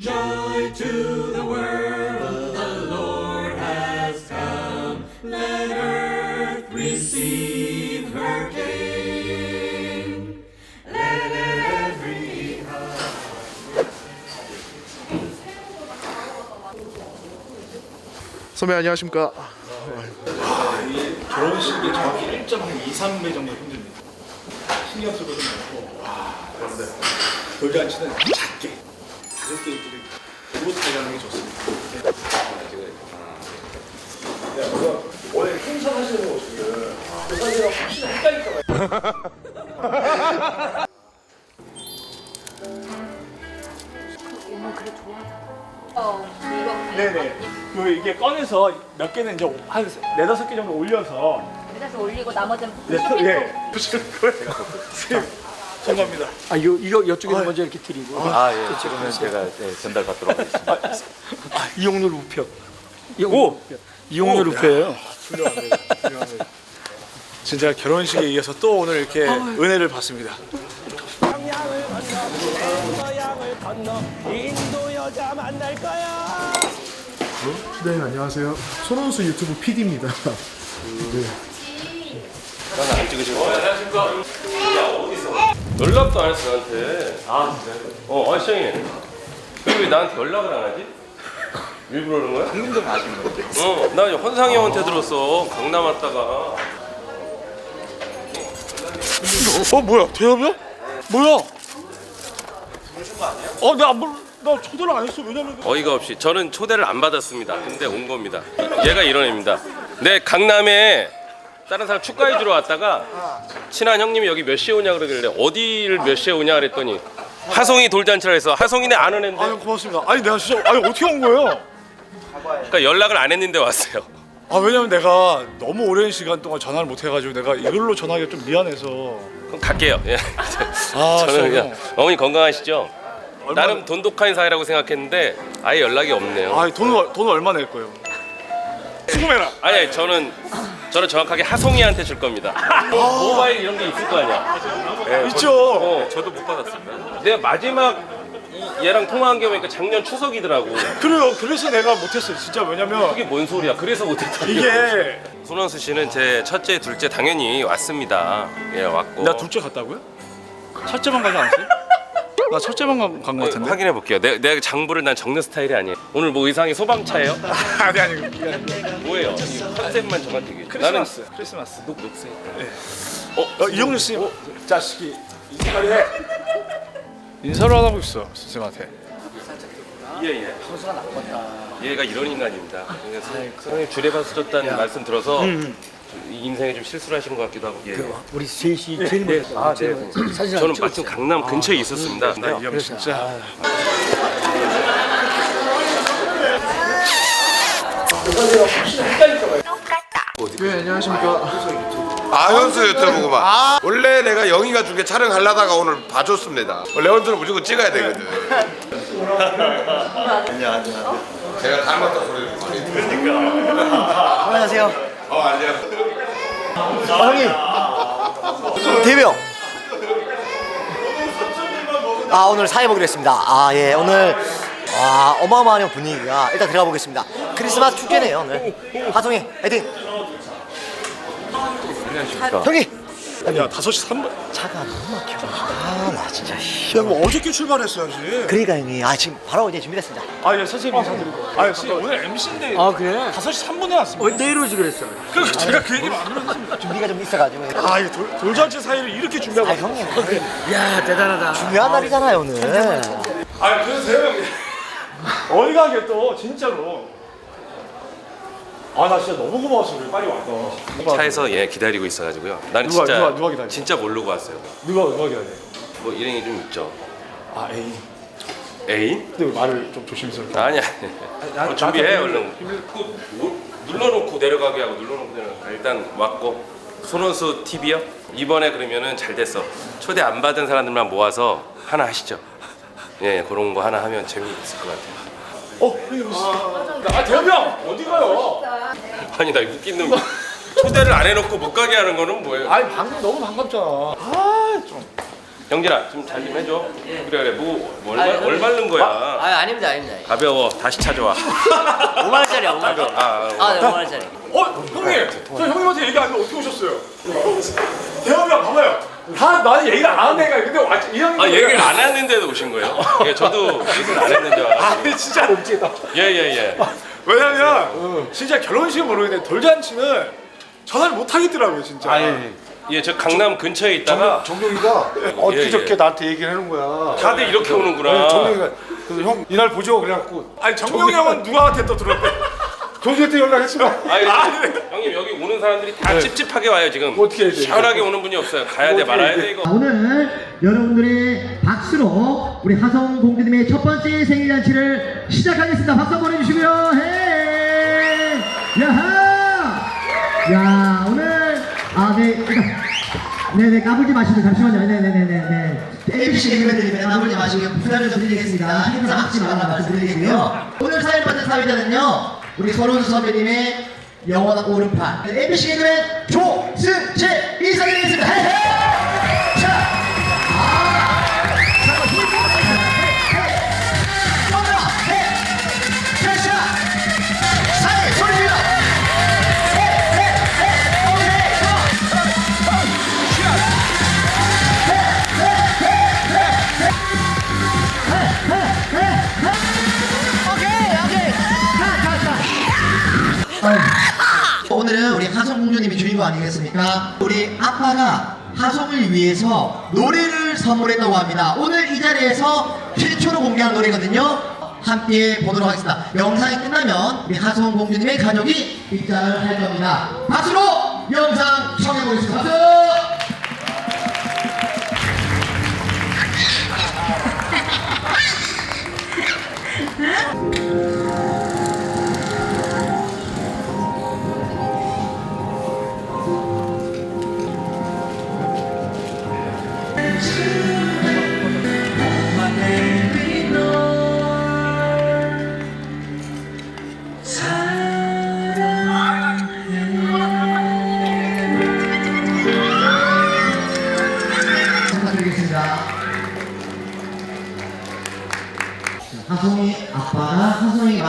Joy to the world, the Lord has come. Let earth receive her King. Let every 선배 안녕하십니까? 결혼식이 정확히 1.2, 3배 정도 힘듭니다. 신경 쓰고 좀 많고, 와, 그런데 돌잔치는 작게, 가족들끼리 오롯 하게 하는 게 좋습니다. 네, 원래 행사 하시는 거 지금 그 사진이랑 혹시나 헷갈릴까 봐. 어, 이거 네네. 그 이게 꺼내서 몇 개는 이제 한 네다섯 개 정도 올려서 그래서 올리고 나머지는 네, 예, 부실 거예요. 죄송합니다. 아, 요, 이거 이쪽에 서 먼저 이렇게 드리고. 아, 예. 그러면 제가 네, 전달 받도록 하겠습니다. 아, 이용률 우표. 이용률 우표. 이용률 우표예요. 훌륭합니다. 훌륭합니다. 진짜 결혼식에 이어서 또 오늘 이렇게 은혜를 받습니다. 네 안녕하세요. 손원수 유튜브 PD입니다. 연락도 안 했어, 나한테. 아, 진짜요? 어, 아, 시장님. 왜 나한테 연락을 안 하지? 일부러 그런 거야? 방금도 아신 건데. 어, 나 헌상이 형한테 들었어. 강남 왔다가. 어 뭐야 대엽이야? 뭐야? 어나안 몰, 나 초대를 안 했어 왜냐면 어이가 없이. 저는 초대를 안 받았습니다. 근데 온 겁니다. 얘가 이런 애입니다. 내 강남에 다른 사람 축가해 주러 왔다가 친한 형님이 여기 몇 시에 오냐 그러길래 어디를 몇 시에 오냐 그랬더니 하송이 돌잔치라 해서 하송이네 아는 애인데 아유 고맙습니다. 아니 내가 진짜 아니 어떻게 온 거예요? 그러니까 연락을 안 했는데 왔어요. 아 왜냐면 내가 너무 오랜 시간 동안 전화를 못 해가지고 내가 이걸로 전화하기가 좀 미안해서 그럼 갈게요. 예. 아 저는? 그냥 어머니 건강하시죠? 얼마- 나름 돈독한 사이라고 생각했는데 아예 연락이 없네요. 아 돈을 돈을 얼마 낼 거예요? 수금해라. 아니, 아니 저는 저는 정확하게 하송이한테 줄 겁니다. 모- 모바일 이런 게 있을 거 아니야. 예, 있죠. 어, 저도 못 받았습니다. 내가 마지막 이- 얘랑 통화한 게 보니까 작년 추석이더라고. 그래요. 그래서 내가 못했어요. 진짜 왜냐면 그게 뭔 소리야? 그래서 못했다. 이게 손원수 씨는 제 첫째, 둘째 당연히 왔습니다. 예, 왔고. 나 둘째 갔다고요? 첫째만 가지 않았어요? 나 첫째만 간거 어, 같은데. 확인해 볼게요. 내, 내가 장부를 난 적는 스타일이 아니에요. 오늘 뭐 의상이 소방차예요? 아니 아니 뭐예요? 이 컨셉만 얘기해. 크리스마스. 크리스마스. 녹, 녹색. 어, 이영렬 씨, 자식이 인사를 해. 인사를 안 하고 있어 선생님한테. 예, 예. 선수가 나빴다. 얘가 이런 인간입니다. 그래서 선생님 주례받수 줬다는 말씀 들어서 이 인생에 좀 실수를 하신 것 같기도 하고. 예. 우리 셋이 제일 먼저 아, 네. 사진 저는 마침 강남 근처에 있었습니다. 나이형 진짜. 네 안녕하십니까? 아 현수 유튜브구만 원래 내가 영희가 중계 촬영하려다가 오늘 봐줬습니다 원래 현수는 무조건 찍어야 되거든 안녕하세요 제가 닮았다 소리를 많이 들으니까 안녕하세요. 어 안녕 아, 형님. 대명. 아 오늘 사회 보기로 했습니다. 아 예 오늘 아 어마어마한 분위기가 일단 들어가 보겠습니다. 크리스마스 축제네요 오늘. 하성이 화이팅. 형님. 야 5시 3분. 차가 너무 막혀. 아 나 진짜. 야뭐 어저께 출발했어야지. 그러니까 형님 아 지금 바로 이제 준비됐습니다. 아예 선생님 인사드리고. 아 선생님 오늘 MC인데 아 그래? 5시 3분에 왔습니다. 내일 오지 그랬어. 그 제가 그 얘기를 안 들었습니다. 준비가 좀 있어가지고. 아 이 돌- 돌잔치 사이를 이렇게 준비하고. 아 형님 야 대단하다. 중요한 날이잖아요 오늘. 아 그래서 제가 어디 가게 또 진짜로. 아 나 진짜 너무 고마웠어 그래 빨리 왔다. 차에서 얘 기다리고 있어가지고요. 나는 누가, 진짜 누가, 누가 기다려? 진짜 모르고 왔어요. 누가 누가 기다려? 뭐 일행이 좀 있죠. 아 에이. 애인? 근데 왜 말을 좀 조심스럽게. 아니야. 나- 어, 준비해 나한테 얼른. 그, 뭐, 눌러놓고 내려가게 하고 눌러놓고 내려가. 일단 왔고 손원수 TV요. 이번에 그러면은 잘 됐어. 초대 안 받은 사람들만 모아서 하나 하시죠. 예, 그런 거 하나 하면 재미있을 것 같아요. 어, 형님. 아, 대형 어디 가요? 아니 나 웃긴 놈. 초대를 안 해놓고 못 가게 하는 거는 뭐예요? 아니 방금 너무 반갑잖아. 아, 좀. 영진아 좀 잘 좀 해줘. 그래 그래 뭐뭘 뭘 말른 거야? 아 아닙니다 아닙니다. 가벼워 다시 찾아와. 5만 원짜리야 5만 원짜리. 아, 아, 아 네 5만 원짜리. 어 형님 저 형님한테 얘기 안 했는데 어떻게 오셨어요? 대형이랑 봐봐요 다 나한테 얘기를 안 하는 애가 근데 와, 이 형님 아 얘기를 안 했는데도 오신 거예요? 예, 저도 얘기를 안 했는데. 아 근데 진짜 넘치다 예예 예. 왜냐면 진짜 결혼식은 모르겠는데 돌잔치는 전화를 못 하겠더라고요 진짜 예, 저 강남 근처에 있다가 정동이가 엊그저께 예. 나한테 얘기를 해놓은 거야. 다들 이렇게 오는구나. 정동이가 그래서 형 이날 보죠 그래갖고 아니 정명이 형은 누구한테 또 들었대? 정동이한테 연락했어. 아니, 형님 여기 오는 사람들이 다 찝찝하게 와요 지금. 어떻게 해야 돼? 시원하게 오는 분이 없어요. 가야 돼 말아야 돼 이거. 오늘 여러분들의 박수로 우리 하성 공주님의 첫 번째 생일 잔치를 시작하겠습니다. 박수 한번 해주시고요. 헤 야하! 야 오늘 아네 일단 네네 까불지 마시고 잠시만요. 네네네네. ABC 개그맨들이면 까불지 마시고 부담을 좀 드리겠습니다. 행사 하지 말라 말씀드리고요. 오늘 사연 받은 사회자는요 우리 서른수 선배님의 영원한 오른팔 MBC 개그맨 조승재 인사드리겠습니다. 헤헤! 하성 공주님이 주인공 아니겠습니까? 우리 아빠가 하성을 위해서 노래를 선물했다고 합니다. 오늘 이 자리에서 최초로 공개한 노래거든요. 함께 보도록 하겠습니다. 영상이 끝나면 우리 하성 공주님의 가족이 입장을 할 겁니다. 박수로 영상 청해 보겠습니다. 박수!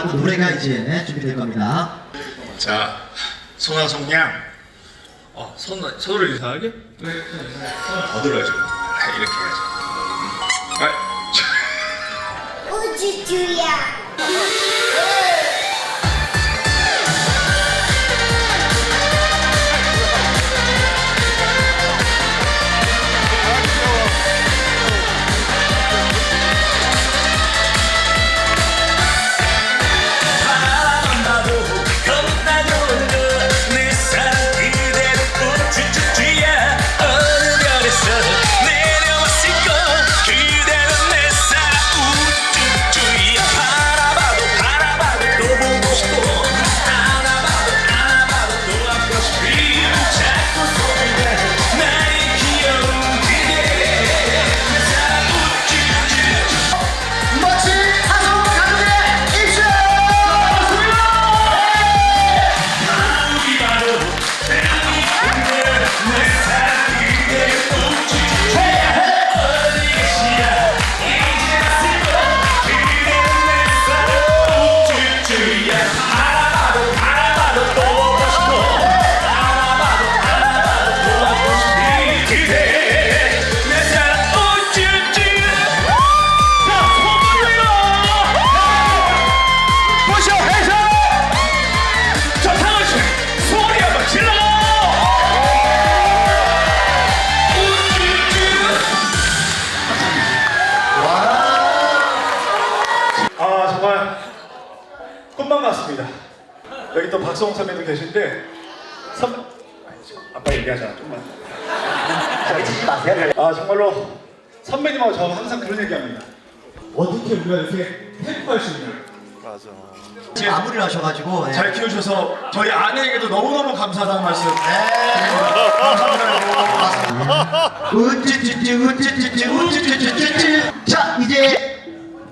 만든 노래가 이제 준비될 겁니다. 자 손아성 양 어, 손, 손을 이상하게? 네, 더 들어야죠 아, 이렇게 해야죠 아, 우주주야. 꿈만 같습니다. 여기 또 박성호 선배도 계신데 선... 아빠 얘기하잖아 좀만. 아 정말로 선배님하고 저 항상 그런 얘기합니다. 어떻게 우리가 이렇게 행복할 수 있냐 지금 마무리를 하셔가지고 네. 잘 키워주셔서 저희 아내에게도 너무너무 감사하다는 말씀. 우쭈쭈쭈 우쭈쭈쭈 우쭈쭈쭈쭈 자 이제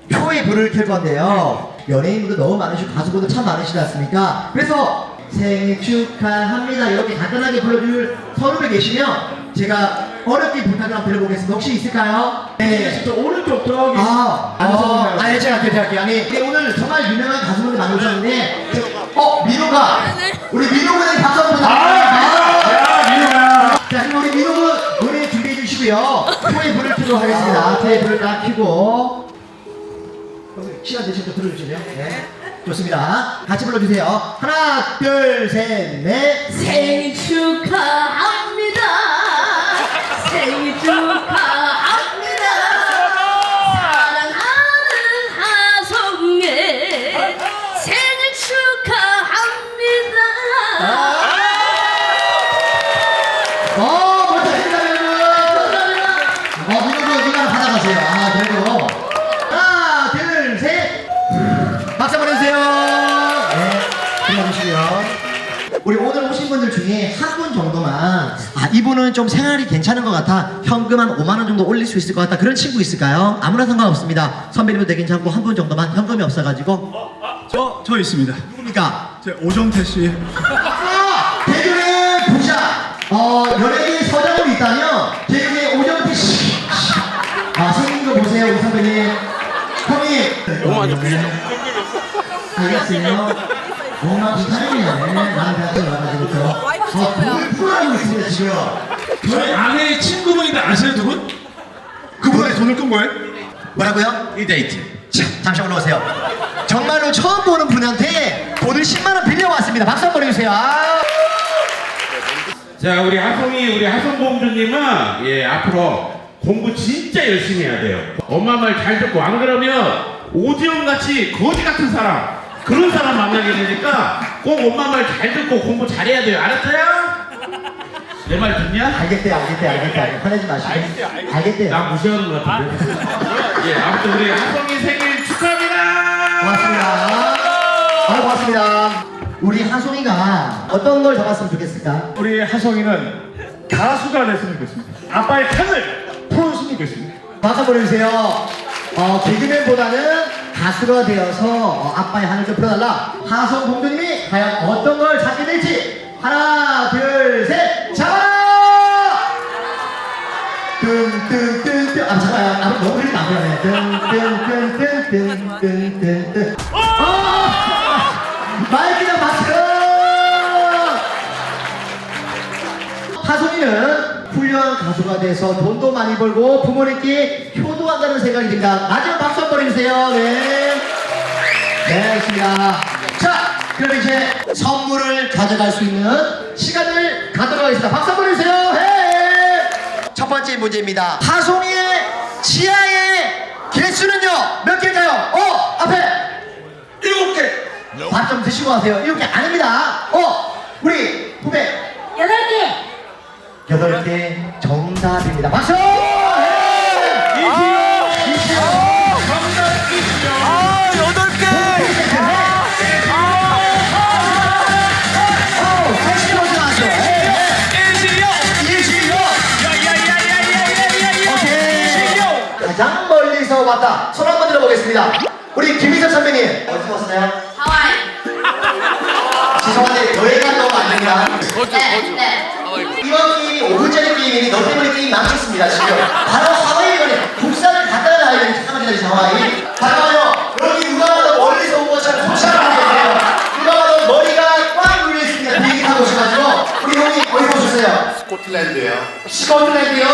표에 불을 켤 건데요 연예인분들 너무 많으시고 가수분들 참 많으시지 않습니까 그래서 생일 축하합니다 이렇게 간단하게 불러줄 선후배 계시면 제가 어렵게 부탁을 한번 드려보겠습니다. 혹시 있을까요? 네. 저 오른쪽 저기. 아, 어, 해요. 아니 제가 할게요, 제가 할게요. 아니, 네, 오늘 정말 유명한 가수분들 만나셨는데, 저- 어, 민호가, 우리 민호군에게 박수 한번 부탁드립니다. 야, 민호야. 자, 그럼 우리 민호군 노래 준비해 주시고요. 토에 불을 켜도록 하겠습니다. 토에 불을 딱 켜고. 시간 되실 때 들어주시네요. 네. 좋습니다. 같이 불러주세요. 하나, 둘, 셋, 넷. 생일 축하합니다. 생일 축하 분 정도만 아 이분은 좀 생활이 괜찮은 것 같아 현금 한 5만 원 정도 올릴 수 있을 것 같다 그런 친구 있을까요? 아무나 상관없습니다 선배님도 괜찮고 한 분 정도만 현금이 없어가지고 저, 저 있습니다. 누굽니까? 제 오정태 씨. 아! 개그의 부자 어 연예계 서장으로 있다면 개그의 오정태 씨. 아 생긴 거 보세요 우리 선배님 형님 너무 안 좋게 알겠어요 비타민이네 아 있습니다 지금 저희 아내의 친구분인데 아시는 누군? 그분의 돈을 끈 거예요? 뭐라고요? 이 데이트. 자, 잠시 올라오세요 정말로 처음 보는 분한테 돈을 10만원 빌려왔습니다 박수 한번 해주세요 아. 자, 우리 하성이, 우리 하성공주님은, 예, 앞으로 공부 진짜 열심히 해야 돼요. 엄마 말 잘 듣고, 안 그러면 오지영 같이 거지 같은 사람, 그런 사람 만나게 되니까 꼭 엄마 말 잘 듣고 공부 잘해야 돼요. 알았어요? 내 말 듣냐? 알겠대요 알겠대요 알겠대요 화내지 마시고 알겠대요 나 무시하는 것 같은데. 예, 아무튼 우리 하성이 생일 축하합니다! 고맙습니다. 아, 고맙습니다. 우리 하송이가 어떤 걸 잡았으면 좋겠을까? 우리 하성이는 가수가 됐으면 좋겠습니다. 아빠의 칸을 풀어줬으면 좋겠습니다. 박수 한번 해주세요. 어, 개그맨보다는 가수가 되어서 어, 아빠의 하늘 좀 풀어달라. 하성 공주님이 과연 어떤 걸 찾게 될지. 하나, 둘, 셋, 잡아라! 뜬뜬뜬뜬. 아, 잠깐만. 아, 너무 힘이 나버려네. 뜬뜬뜬뜬뜬뜬뜬. 어! 마이크가 박수! 하성이는 훌륭한 가수가 돼서 돈도 많이 벌고 부모님께 효도 한다는 생각이 듭니다 마지막 박수 한번 해주세요 네. 네 알겠습니다 자 그럼 이제 선물을 가져갈 수 있는 시간을 갖도록 하겠습니다 박수 한번 해주세요 네. 첫 번째 문제입니다. 하송이의 지하의 개수는요 몇 개일까요? 어 앞에 일곱 개. 밥 좀 드시고 하세요. 일곱 개 아닙니다. 어 우리 후배 여덟 개. 여덟 개 정답입니다. 박수. 가장 멀리서 왔다. 손 한번 들어보겠습니다. 우리 김희석 선배님 어디서 왔어요? 하와이. 죄송한데 너희가 너무 안 됩니다. 네. 네. 이번 게임이 5분짜리 게임이니 너 때문에 게임 망쳤습니다 지금 바로 하와이 거네 국산을 갖다가 놔야 되는 잠깐만 기다리세요 하와이 잠깐만요 여기 누가 봐도 멀리서 온 것처럼 도착을 하겠네요 누가 봐도 머리가 꽉 눌려있습니다 비행기 타고 오셔가지고 우리 형님 어디서 오셨어요? 스코틀랜드요. 스코틀랜드요?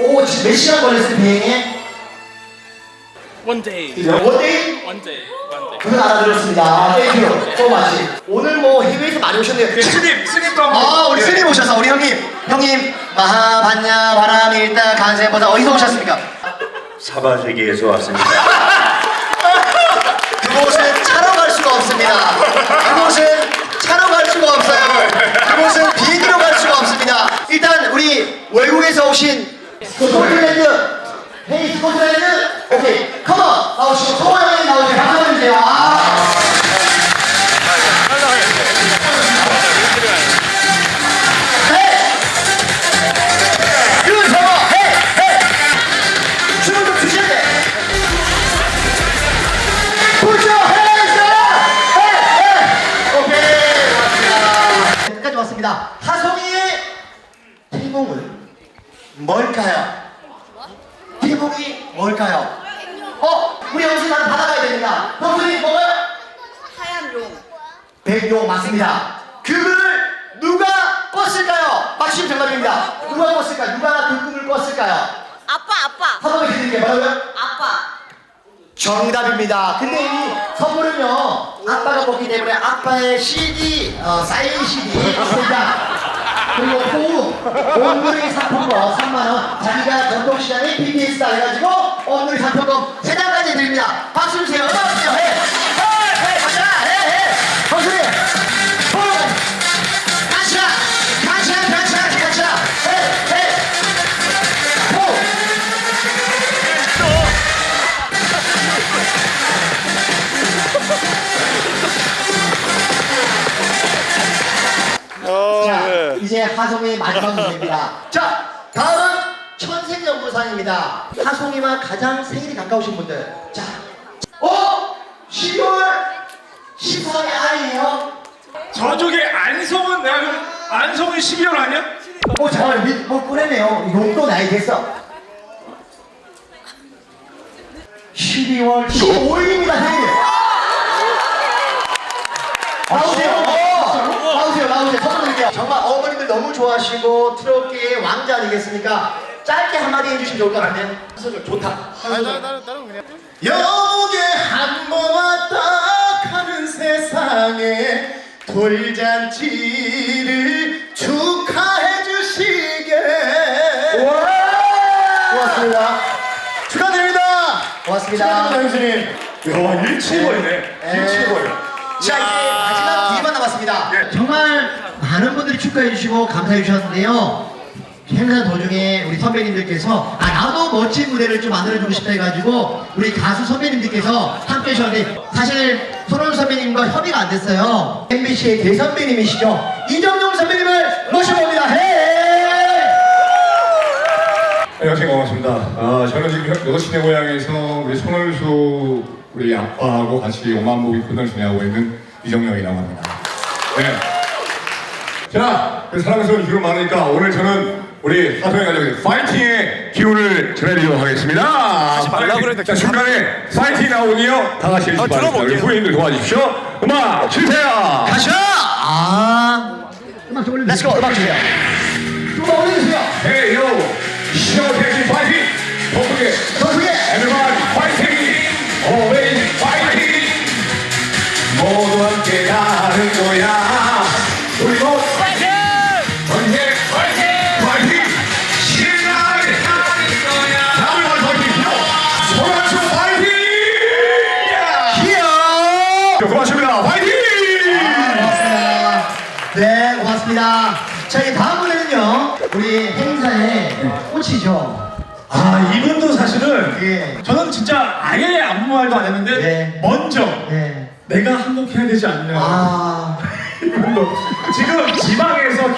오 지금 몇 시간 걸렸어요 비행에? 원데이. 원데이? 원데이. 원데이. 그건 알아들었습니다 땡큐 소 마치 오늘 뭐 해외에서 많이 오셨네요 스님, 스님도 아 우리 스님 오셔서 우리 형님 형님 마하반야 바람일다 간세보다 어디서 오셨습니까? 사바세계에서 왔습니다. 그곳은 차로 갈 수가 없습니다 그곳은 차로 갈 수가 없어요 그곳은 비행기로 갈 수가 없습니다 일단 우리 외국에서 오신 스코틀랜드 헤이 스코틀랜드 오케이 컴온 나오시고 소원이 나오시고 박수 주세요 아. 헤이 윤성호 헤이 헤이 춤을 좀 주셔야 돼 hands up! Hey, hey. 오케이, 고맙습니다. 끝까지 왔습니다. 하송이의 태몽은 뭘까요? 제목이 뭘까요? 백용 맞습니다. 그를 누가 꿨을까요? 맞춤 정답입니다. 누가 꿨을까요? 누가 그 꿈을 꿨을까요? 아빠 아빠. 선물을 드릴게요. 뭐라고요? 아빠. 정답입니다. 근데 이 선물은요, 아빠가 뽑기 때문에 아빠의 CD, 어, 사인 CD 있습니다. 그리고 호우, 온누리 상품권 3만원, 자기가 전통시장에 BTS다 해가지고 온누리 상품권 3장까지 드립니다. 박수 주세요. 해! 이제 하송의 마지막 문제입니다. 자, 다음은 천생연분상입니다. 하송이와 가장 생일이 가까우신 분들. 자, 어? 12월 14일이 아니에요? 저쪽에 안성은 내가 그럼 안성은 12월 아니야? 어, 잠깐만, 미- 뭐 꺼내네요. 용도 나이 됐어. 12월 15일입니다, 생일. 나오세요. 정말 어머님들 너무 좋아하시고 트롯계의 왕자 아니겠습니까? 짧게 한마디 해주시면 좋을 것 같은데. 소절 좋다. 여우게 한번 왔다 가는 세상에 돌잔치를 축하해 주시게 고맙습니다 축하드립니다 고맙습니다 형수님. 야 일치월이네. 일치월. 자 이제 마지막 두 개만 남았습니다 정말 많은 분들이 축하해 주시고 감사해 주셨는데요 행사 도중에 우리 선배님들께서 아 나도 멋진 무대를 좀 만들어주고 싶다 해가지고 우리 가수 선배님들께서 함께 해주셨는데 사실 손원 선배님과 협의가 안 됐어요 MBC의 대선배님이시죠 이정용 선배님을 모셔봅니다 헤이 안녕하세요 고맙습니다. 아, 저는 지금 여신의 고향에서 우리 손월수 우리 아빠하고 같이 오만복 입군을 진행하고 있는 이정영이라고 합니다. 네. 자, 그 사랑스러운 기운 많으니까 오늘 저는 우리 하소연 가족들 파이팅의 기운을 전해드리도록 하겠습니다. 말라 그랬는데. 자, 중간에 파이팅 나오니요. 다 같이 해주시기 바랍니다. 우리 후배님들 도와주십시오. 음악 주세요. 가자 아 음악 좀 올려주세요. 렛츠고 음악 주세요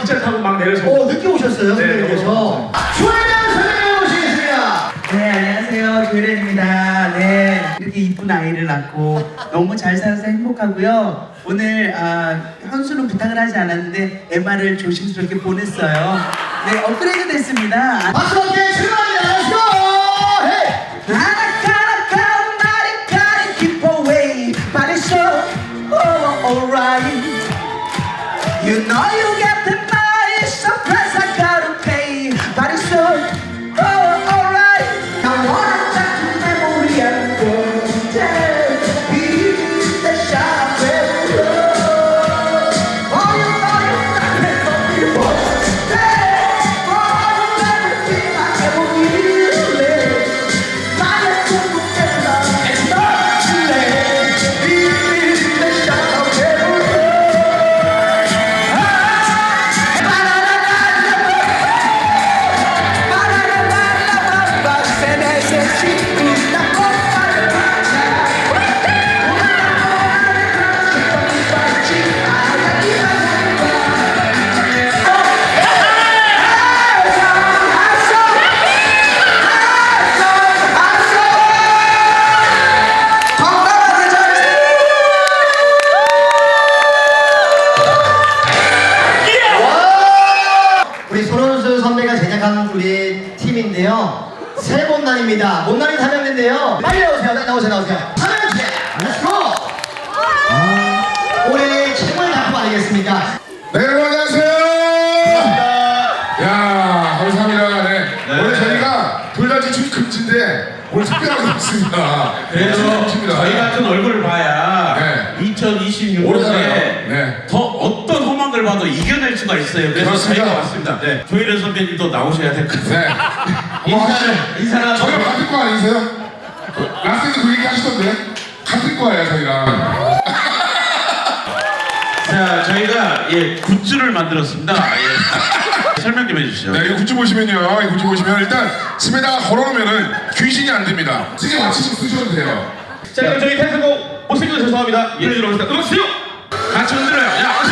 기차 타고 막 내려서 오, 늦게 오셨어요, 네, 선배님께서. 너무 조혜련 선배님 모시겠습니다. 네, 안녕하세요. 교련입니다. 네, 이렇게 이쁜 아이를 낳고 너무 잘 살아서 행복하고요. 오늘 아, 현수는 부탁을 하지 않았는데 MR을 조심스럽게 보냈어요. 네, 업그레이드 됐습니다. 박수 함께 출발합니다. Let's go! 헤이! 아나까나까 나리까리 keep away But it's so oh, alright You know you 춤 금지인데 오늘 특별하게 했습니다. 그래서 저희 같은 얼굴을 봐야 네. 2026년에 오래잖아요. 네. 더 어떤 걸 봐도 이겨낼 수가 있어요. 그래서 그렇습니다. 저희가 왔습니다. 네. 조일현 선배님도 나오셔야 될것 네. 같아요. 한번 하시죠. 인사를 저희랑 하고 같은 거 아니세요? 라스트에서 그 얘기 하시던데 같은 거예요 저희랑. 자 저희가 예 굿즈를 만들었습니다. 예. 설명 좀 해주시죠. 네, 이거 굿즈 보시면요. 이 굿즈 보시면 일단 집에다가 걸어놓으면은 귀신이 안 됩니다. 쓰지 마시고 쓰셔도 돼요. 자 그럼 저희 태승고 못생겨서 죄송합니다. 예를 들어 보겠습니다. 음악 주세요. 같이 흔들어요. 야. 아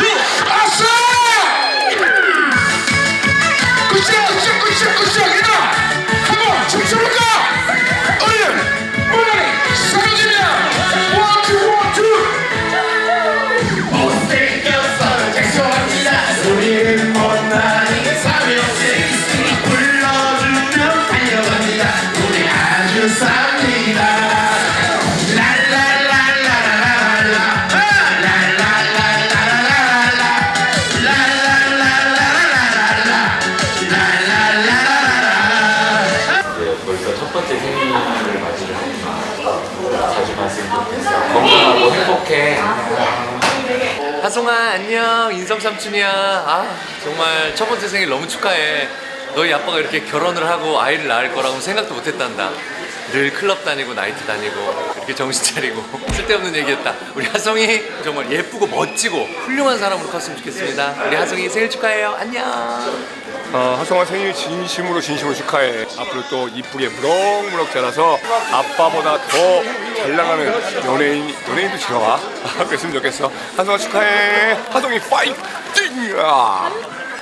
안녕 인성 삼촌이야. 아 정말 첫 번째 생일 너무 축하해. 너희 아빠가 이렇게 결혼을 하고 아이를 낳을 거라고 생각도 못 했단다. 늘 클럽 다니고 나이트 다니고 이렇게 정신 차리고 쓸데없는 얘기했다. 우리 하성이 정말 예쁘고 멋지고 훌륭한 사람으로 컸으면 좋겠습니다. 우리 하성이 생일 축하해요. 안녕. 어, 하성아 생일 진심으로 진심으로 축하해. 앞으로 또 이쁘게 무럭무럭 자라서 아빠보다 더 잘 나가는 연예인, 연예인도 들어와. 그랬으면 좋겠어. 하성아 축하해. 하성이 파이팅! 아.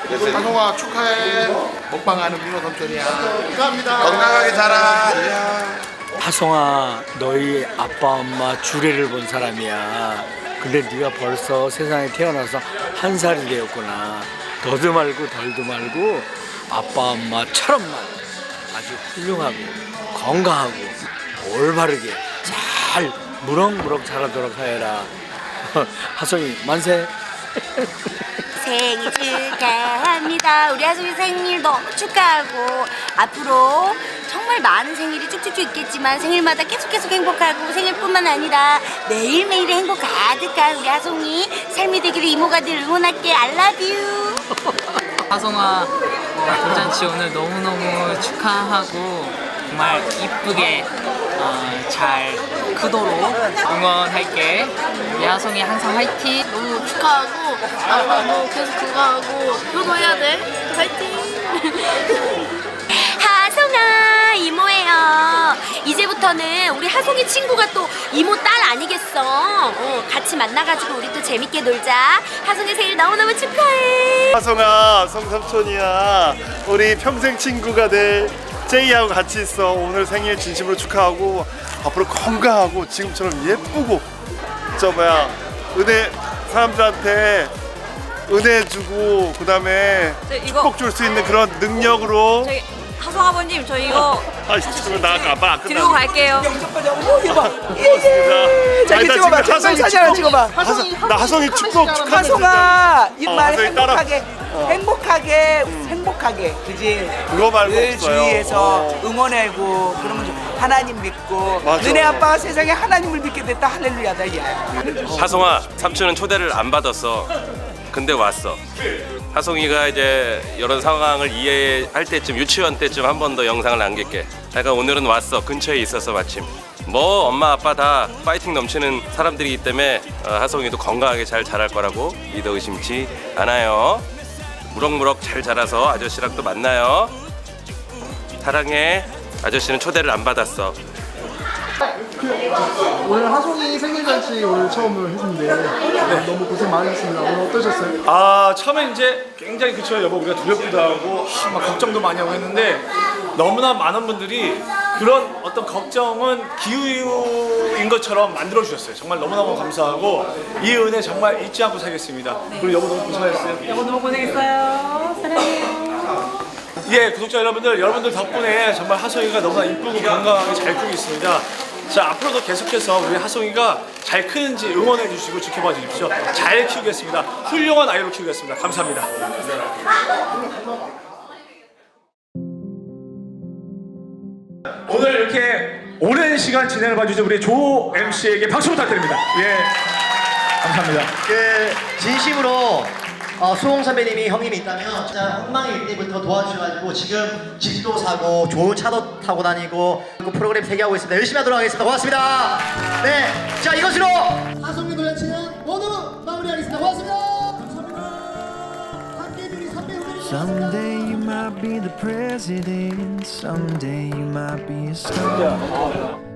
한홍아 축하해. 먹방하는 민호 삼촌이야. 축하합니다. 건강하게 자라. 하성아 너희 아빠 엄마 주례를 본 사람이야. 근데 네가 벌써 세상에 태어나서 한 살이 되었구나. 더도 말고 덜도 말고 아빠 엄마처럼만 아주 훌륭하고 건강하고 올바르게 잘 무럭무럭 자라도록 하여라. 하성이 만세 생일 축하합니다. 우리 하송이 생일 너무 축하하고 앞으로 정말 많은 생일이 쭉쭉쭉 있겠지만 생일마다 계속 계속 행복하고 생일뿐만 아니라 매일매일의 행복 가득한 우리 하송이 삶이 되기를 이모가 늘 응원할게. I love you. 하성아 어, 돌잔치 오늘 너무너무 축하하고 정말 이쁘게 어, 잘 크도록 응원할게 하성이 항상 화이팅 너무 축하하고 앞으로도 계속 그거 하고 효도해야 돼. 파이팅. 하송아 이모예요. 이제부터는 우리 하송이 친구가 또 이모 딸 아니겠어. 어, 같이 만나가지고 우리 또 재밌게 놀자. 하송이 생일 너무너무 축하해. 하성아 성삼촌이야 우리 평생 친구가 될 제이하고 같이 있어. 오늘 생일 진심으로 축하하고 앞으로 건강하고 지금처럼 예쁘고. 저 뭐야 은혜 사람들한테 은혜 주고 그 다음에 저 이거- 축복 줄 수 있는 그런 능력으로 저희 하성 아버님 저 이거 아 저거 나가 아빠 들고 갈게요. 자 저기 찍어봐. 정상 사진 하나 찍어봐. 나 하성이 축복 축하해 하송아 어, 입말 하성이 따라- 행복하게 어. 행복하게 행복하게 그지 그거 말고 늘 없어요. 주위에서 어. 응원하고 그러면 좀 하나님 믿고 맞아. 너네 아빠가 세상에 하나님을 믿게 됐다 할렐루야다 야 하송아 삼촌은 초대를 안 받았어 근데 왔어 하송이가 이제 이런 상황을 이해할 때쯤 유치원 때쯤 한 번 더 영상을 남길게. 내가 오늘은 왔어. 근처에 있어서 마침. 뭐 엄마 아빠 다 파이팅 넘치는 사람들이기 때문에 어, 하송이도 건강하게 잘 자랄 거라고 믿어 의심치 않아요. 무럭무럭 잘 자라서 아저씨랑 또 만나요. 사랑해. 아저씨는 초대를 안 받았어 오늘 하송이 생일 잔치 오늘 처음으로 했는데 너무 고생 많으셨습니다. 오늘 어떠셨어요? 아 처음에 이제 굉장히 그쵸 여보 우리가 두렵기도 하고 아, 막 걱정도 많이 하고 했는데 너무나 많은 분들이 그런 어떤 걱정은 기우인 것처럼 만들어 주셨어요 정말 너무너무 감사하고 이 은혜 정말 잊지 않고 살겠습니다 그리고 여보 너무 고생하셨어요 여보 너무 고생했어요. 사랑해요. 예, 구독자 여러분들, 여러분들 덕분에 정말 하송이가 너무나 이쁘고 건강하게 잘 크고 있습니다. 자, 앞으로도 계속해서 우리 하송이가 잘 크는지 응원해 주시고 지켜봐 주십시오. 잘 키우겠습니다. 훌륭한 아이로 키우겠습니다. 감사합니다. 오늘 이렇게 오랜 시간 진행을 봐주신 우리 조 MC에게 박수 부탁드립니다. 예, 감사합니다. 그 진심으로 어, 수홍 선배님이 형님이 있다면 진짜 엉망일 때부터 도와주셔가지고 지금 집도 사고 좋은 차도 타고 다니고 그 프로그램 되게 하고 있습니다. 열심히 하도록 하겠습니다. 고맙습니다. 네, 자 이것으로 하성민 노래치는 모두 마무리하겠습니다. 고맙습니다. Someday you might be the president. Someday you might be a star.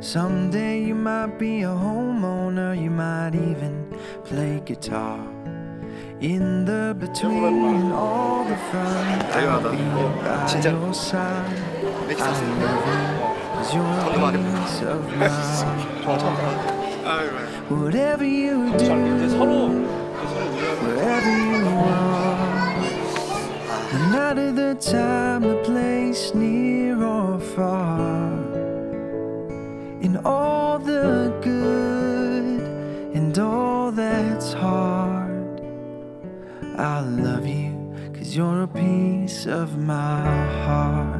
Someday you might be a homeowner. You might even play guitar. In the between all the fun, I'll be by your side. I love you 'cause you're a piece of my heart. Whatever you do, wherever you are. No matter the time, the place, near or far. In all the good and all that's hard, I love you, cause you're a piece of my heart.